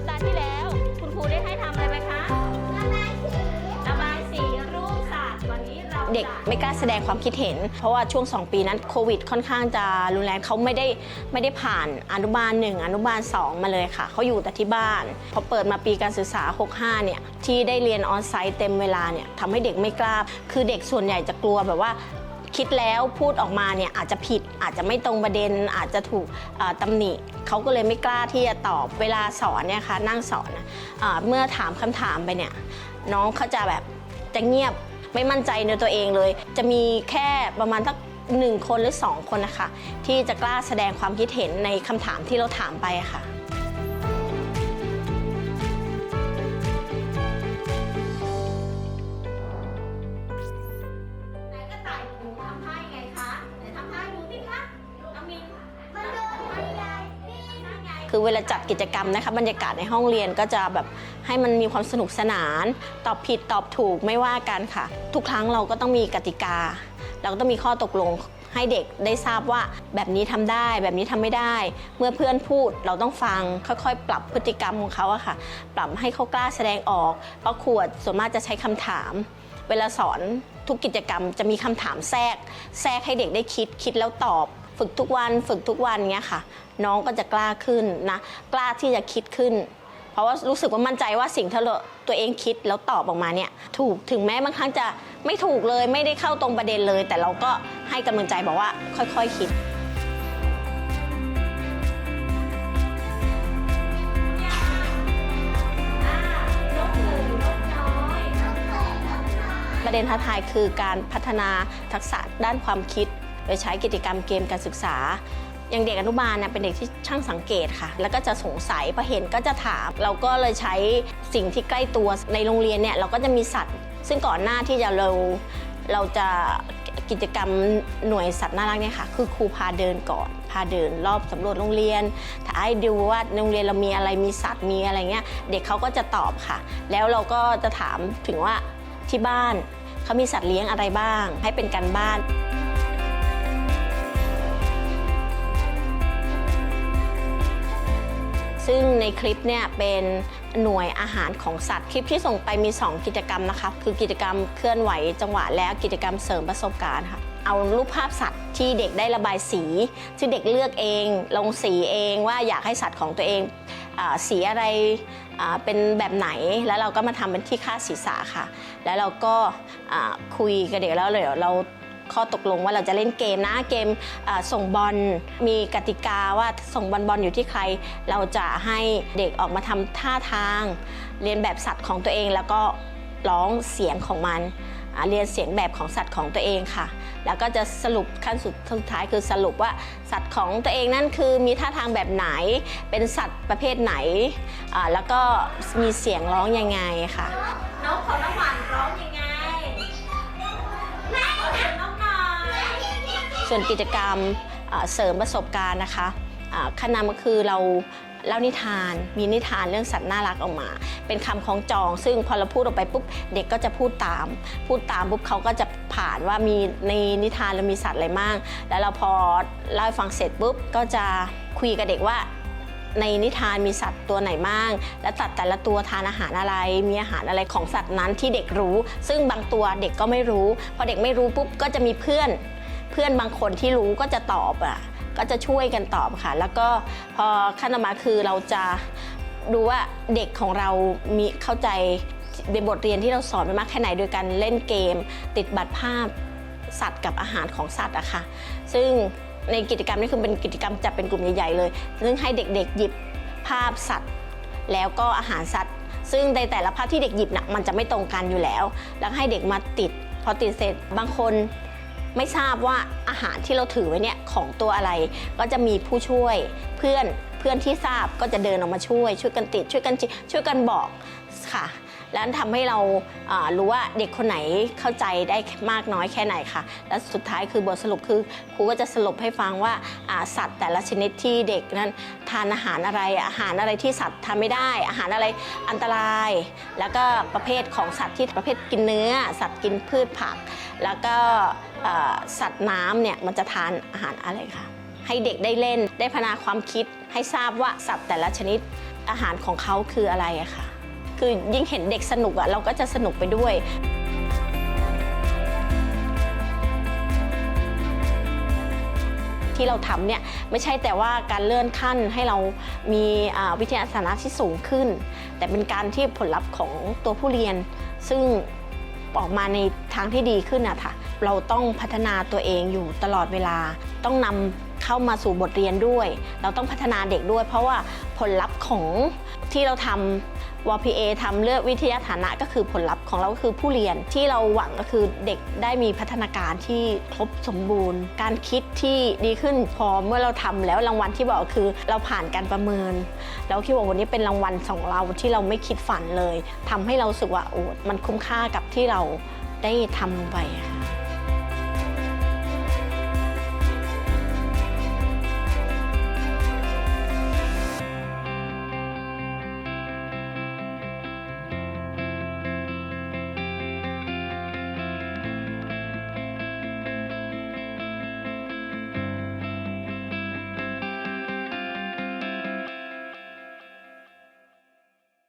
สัปดาห์ที่แล้ว คุณครูได้ให้ทำอะไรไหมคะระบายสีรูปสัตว์วันนี้เราเด็กไม่กล้าแสดงความคิดเห็น เพราะว่าช่วง 2 ปีนั้นโควิดค่อนข้างจะรุนแรงเขาไม่ได้ไม่ได้ผ่านอนุบาล 1 อนุบาล 2 มาเลยค่ะ เขาอยู่แต่ที่บ้าน พอเปิดมาปีการศึกษา 65 เนี่ย ที่ได้เรียนออนไซต์เต็มเวลาเนี่ยทำให้เด็กไม่กล้า คือเด็กส่วนใหญ่จะกลัวแบบว่า คิดแล้วพูดออกมาเนี่ยอาจจะผิดอาจจะไม่ตรงประเด็น อาจจะถูกเอ่อตำหนิเขาก็เลยไม่กล้าที่จะตอบเวลาสอนเนี่ยค่ะนั่งสอนเอ่อเมื่อถามคำถามไปเนี่ยน้องเขาจะแบบจะเงียบไม่มั่นใจในตัวเองเลย จะมีแค่ประมาณสักหนึ่งคนหรือสองคนนะคะที่จะกล้าแสดงความคิดเห็นในคำถามที่เราถามไปะค่ะ คือเวลาจัดกิจกรรมนะคะบรรยากาศในห้องเรียนก็จะแบบให้มันมีความสนุกสนาน ตอบผิดตอบถูกไม่ว่ากันค่ะ ทุกครั้งเราก็ต้องมีกติกา เราก็ต้องมีข้อตกลงให้เด็กได้ทราบว่าแบบนี้ทำได้แบบนี้ทำไม่ได้ เมื่อเพื่อนพูดเราต้องฟังค่อยๆ ปรับพฤติกรรมของเขาอะค่ะ ปรับให้เขากล้าแสดงออกเพราะขวดส่วนมากจะใช้คำถาม เวลาสอนทุกกิจกรรมจะมีคำถามแทรก แทรกให้เด็กได้คิดคิดแล้วตอบ ฝึกทุกวันฝึกทุกวันเงี้ยค่ะ น้องก็จะกล้าขึ้นนะ กล้าที่จะคิดขึ้น เพราะว่ารู้สึกว่ามั่นใจว่าสิ่งที่เราตัวเองคิดแล้วตอบออกมาเนี่ยถูกถึงแม้บางครั้งจะไม่ถูกเลยไม่ได้เข้าตรงประเด็นเลย แต่เราก็ให้กำลังใจบอกว่าค่อยๆคิดประเด็นท้าทายคือการพัฒนาทักษะด้านความคิด โดยใช้กิจกรรมเกมการศึกษา อย่างเด็กอนุบาลเนี่ยเป็นเด็กที่ช่างสังเกตค่ะ แล้วก็จะสงสัยพอเห็นก็จะถาม เราก็เลยใช้สิ่งที่ใกล้ตัวในโรงเรียนเนี่ยเราก็จะมีสัตว์ ซึ่งก่อนหน้าที่จะเราเราจะกิจกรรมหน่วยสัตว์น่ารักเนี่ยค่ะคือครูพาเดินก่อน พาเดินรอบสำรวจโรงเรียนถ่ายดูว่าโรงเรียนเรามีอะไรมีสัตว์มีอะไรเงี้ยเด็กเขาก็จะตอบค่ะ แล้วเราก็จะถามถึงว่าที่บ้านเขามีสัตว์เลี้ยงอะไรบ้าง ให้เป็นการบ้าน ซึ่งในคลิปเนี่ยเป็นหน่วยอาหารของสัตว์คลิปที่ส่งไปมี 2 กิจกรรมนะคะคือกิจกรรมเคลื่อนไหวจังหวะแล้วกิจกรรมเสริมประสบการณ์ค่ะเอารูปภาพสัตว์ที่เด็กได้ระบายสี ที่เด็กเลือกเอง ลงสีเองว่าอยากให้สัตว์ของตัวเองสีอะไรเป็นแบบไหนแล้วเราก็มาทำเป็นที่คาดศีรษะค่ะ แล้วเราก็คุยกับเด็กแล้วเดี๋ยวเรา ข้อตกลงว่าเราจะเล่นเกมนะเกมส่งบอลมีกติกาว่าส่งบอลบอลอยู่ที่ใคร เราจะให้เด็กออกมาทำท่าทาง เรียนแบบสัตว์ของตัวเองแล้วก็ร้องเสียงของมันเรียนเสียงแบบของสัตว์ของตัวเองค่ะ แล้วก็จะสรุปขั้นสุดสุดท้ายคือสรุปว่าสัตว์ของตัวเองนั่นคือมีท่าทางแบบไหน เป็นสัตว์ประเภทไหน แล้วก็มีเสียงร้องยังไงค่ะ น้องของน้ำหวานร้องยัง ส่วนกิจกรรมเสริมประสบการณ์นะคะอ่าขั้นนำก็คือเราเล่านิทาน มีนิทานเรื่องสัตว์น่ารักออกมา เป็นคำของจอง ซึ่งพอเราพูดออกไปปุ๊บเด็กก็จะพูดตาม พูดตามปุ๊บเขาก็จะผ่านว่ามีในนิทานเรามีสัตว์อะไรบ้าง แล้วเราพอเล่าฟังเสร็จปุ๊บก็จะคุยกับเด็กว่า ในนิทานมีสัตว์ตัวไหนบ้าง และสัตว์แต่ละตัวทานอาหารอะไร มีอาหารอะไรของสัตว์นั้นที่เด็กรู้ ซึ่งบางตัวเด็กก็ไม่รู้ พอเด็กไม่รู้ปุ๊บก็จะมีเพื่อน เพื่อนบางคนที่รู้ก็จะตอบอะก็จะช่วยกันตอบค่ะ แล้วก็พอขั้นต่อมาคือเราจะดูว่าเด็กของเรามีเข้าใจในบทเรียนที่เราสอนไปมากแค่ไหนโดยการเล่นเกม ติดบัตรภาพสัตว์กับอาหารของสัตว์อะค่ะ ซึ่งในกิจกรรมนี้คือเป็นกิจกรรมจะเป็นกลุ่มใหญ่ๆเลย ซึ่งให้เด็กๆหยิบภาพสัตว์ แล้วก็อาหารสัตว์ ซึ่งในแต่ละภาพที่เด็กหยิบน่ะมันจะไม่ตรงกันอยู่แล้ว แล้วให้เด็กมาติด พอติดเสร็จบางคน ไม่ทราบว่าอาหารที่เราถือไว้เนี่ยของตัวอะไร ก็จะมีผู้ช่วยเพื่อนเพื่อนที่ทราบก็จะเดินออกมาช่วย ช่วยกันติดช่วยกันจิช่วยกันบอกค่ะ แล้วทำให้เรารู้ว่าเด็กคนไหนเข้าใจได้มากน้อยแค่ไหนค่ะ และสุดท้ายคือบทสรุปคือครูก็จะสรุปให้ฟังว่าสัตว์แต่ละชนิดที่เด็กนั้นทานอาหารอะไรอาหารอะไรที่สัตว์ทานไม่ได้ อาหารอะไรอันตราย แล้วก็ประเภทของสัตว์ที่ประเภทกินเนื้อ สัตว์กินพืชผัก แล้วก็สัตว์น้ำเนี่ยมันจะทานอาหารอะไรคะให้เด็กได้เล่นได้พัฒนาความคิดให้ทราบว่าสัตว์แต่ละชนิดอาหารของเขาคืออะไรอะค่ะ คือยิ่งเห็นเด็กสนุกอะเราก็จะสนุกไปด้วยที่เราทำเนี่ยไม่ใช่แต่ว่าการเลื่อนขั้นให้เรามีวิทยาศาสตร์ที่สูงขึ้น แต่เป็นการที่ผลลัพธ์ของตัวผู้เรียน ซึ่งออกมาในทางที่ดีขึ้นอะค่ะเราต้องพัฒนาตัวเองอยู่ตลอดเวลา ต้องนำเข้ามาสู่บทเรียนด้วย เราต้องพัฒนาเด็กด้วย เพราะว่าผลลัพธ์ของที่เราทำ WPA ทำเลือกวิทยาฐานะก็คือผลลัพธ์ของเราก็คือผู้เรียนที่เราหวังก็คือเด็กได้มีพัฒนาการที่ครบสมบูรณ์ การคิดที่ดีขึ้นพอเมื่อเราทำแล้วรางวัลที่บอกคือเราผ่านการประเมิน แล้วคิดว่าวันนี้เป็นรางวัลของเราที่เราไม่คิดฝันเลยทำให้เราสึกว่าโอ้มันคุ้มค่ากับที่เราได้ทำไปอะ